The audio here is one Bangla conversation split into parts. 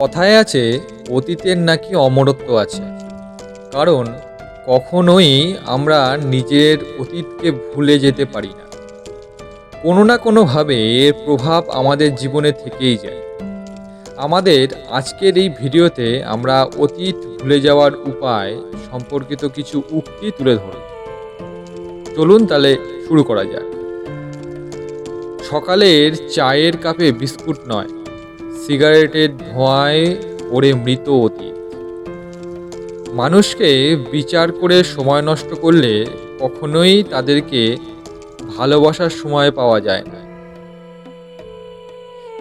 কথায় আছে, অতীতের নাকি অমরত্ব আছে। কারণ, কখনোই আমরা নিজের অতীতকে ভুলে যেতে পারি না। কোনো না কোনোভাবে এর প্রভাব আমাদের জীবনে থেকেই যায়। আমাদের আজকের এই ভিডিওতে আমরা অতীত ভুলে যাওয়ার উপায় সম্পর্কিত কিছু উক্তি তুলে ধরব। চলুন তাহলে শুরু করা যাক। সকালের চায়ের কাপে বিস্কুট নয় সিগারেটের ধোঁয়ায় ওরে মৃত অতীত। মানুষকে বিচার করে সময় নষ্ট করলে কখনোই তাদেরকে ভালোবাসার সময় পাওয়া যায় না।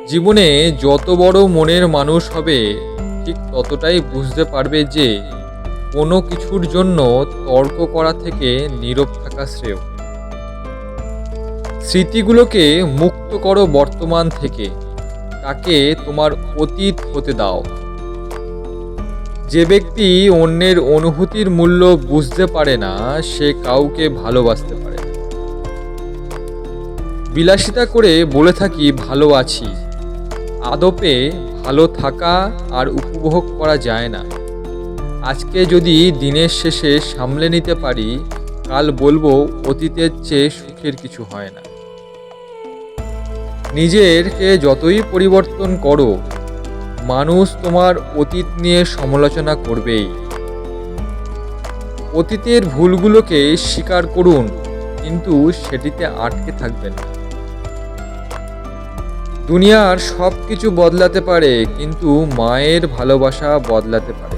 জীবনে যত বড় মনের মানুষ হবে, ঠিক ততটাই বুঝতে পারবে যে কোনো কিছুর জন্য তর্ক করা থেকে নীরব থাকা শ্রেয়। স্মৃতিগুলোকে মুক্ত করো বর্তমান থেকে। তাকে তোমার অতীত হতে দাও। যে ব্যক্তি অন্যের অনুভূতির মূল্য বুঝতে পারে না, সে কাউকে ভালোবাসতে পারে বিলাসিতা করে বলে থাকি, ভালো আছি। আদপে ভালো থাকা আর উপভোগ করা যায় না। আজকে যদি দিনের শেষে সামলে নিতে পারি, কাল বলব অতীতের চেয়ে সুখের কিছু হয় না। নিজেরকে যতই পরিবর্তন করো, মানুষ তোমার অতীত নিয়ে সমালোচনা করবেই। অতীতের ভুলগুলোকে স্বীকার করুন, কিন্তু সেটিতে আটকে থাকবেন না। দুনিয়ার সব কিছু বদলাতে পারে, কিন্তু মায়ের ভালোবাসা বদলাতে পারে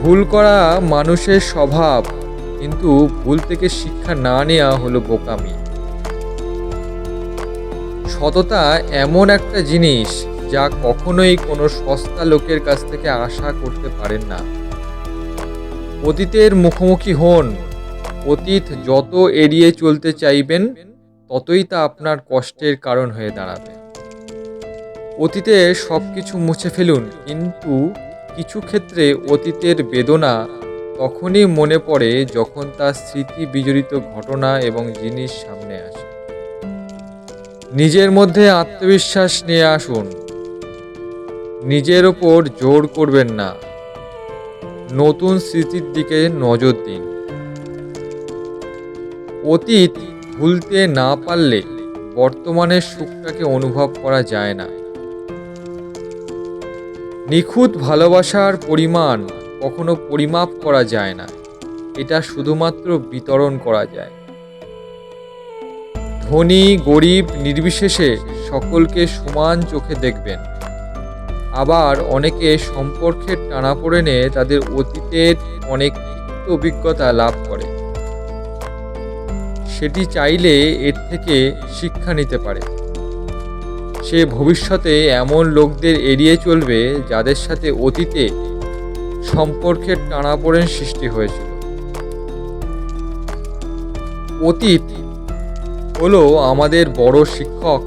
ভুল করা মানুষের স্বভাব, কিন্তু ভুল থেকে শিক্ষা না নেওয়া হলো বোকামি। সততা এমন একটা জিনিস যা কখনোই কোনো সস্তা লোকের কাছ থেকে আশা করতে পারেন না। অতীতের মুখোমুখি হন, অতীত যত এড়িয়ে চলতে চাইবেন, ততই তা আপনার কষ্টের কারণ হয়ে দাঁড়াবে। অতীতে সব কিছু মুছে ফেলুন, কিন্তু কিছু ক্ষেত্রে অতীতের বেদনা তখনই মনে পড়ে যখন তার স্মৃতি বিজড়িত ঘটনা এবং জিনিস সামনে নিজের মধ্যে আত্মবিশ্বাস নিয়ে আসুন। নিজের ওপর জোর করবেন না। নতুন স্মৃতির দিকে নজর দিন। অতীত ভুলতে না পারলে বর্তমানের সুখটাকে অনুভব করা যায় না। নিখুঁত ভালোবাসার পরিমাণ কখনো পরিমাপ করা যায় না। এটা শুধুমাত্র বিতরণ করা যায়। ধনী, গরিব, নির্বিশেষে সকলকে সমান চোখে দেখবেন। আবার অনেকে সম্পর্কের টানাপোড়েনে তাদের অতীতের অনেক অভিজ্ঞতা লাভ করে। সেটি চাইলে এর থেকে শিক্ষা নিতে পারে। সে ভবিষ্যতে এমন লোকদের এড়িয়ে চলবে যাদের সাথে অতীতে সম্পর্কের টানাপোড়েন সৃষ্টি হয়েছিল। অতীত হলো আমাদের বড় শিক্ষক।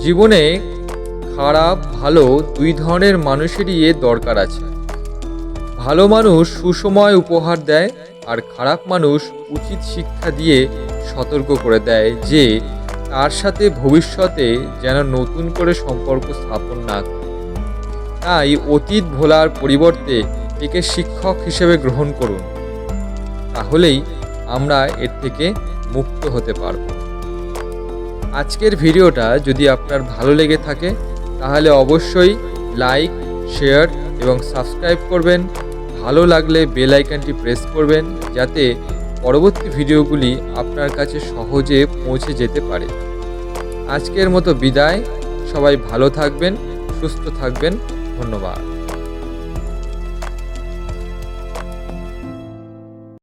জীবনে খারাপ, ভালো দুই ধরনের মানুষেরই এর দরকার আছে। ভালো মানুষ সুসময় উপহার দেয় আর খারাপ মানুষ উচিত শিক্ষা দিয়ে সতর্ক করে দেয় যে তার সাথে ভবিষ্যতে যেন নতুন করে সম্পর্ক স্থাপন না করে। তাই অতীত ভোলার পরিবর্তে একে শিক্ষক হিসেবে গ্রহণ করুন। তাহলেই আমরা এর থেকে মুক্ত হতে পারব। আজকের ভিডিওটা যদি আপনার ভালো লেগে থাকে, তাহলে অবশ্যই লাইক, শেয়ার এবং সাবস্ক্রাইব করবেন। ভালো লাগলে বেল আইকনটি প্রেস করবেন, যাতে পরবর্তী ভিডিওগুলি আপনার কাছে সহজে পৌঁছে যেতে পারে। আজকের মতো বিদায়। সবাই ভালো থাকবেন, সুস্থ থাকবেন। ধন্যবাদ।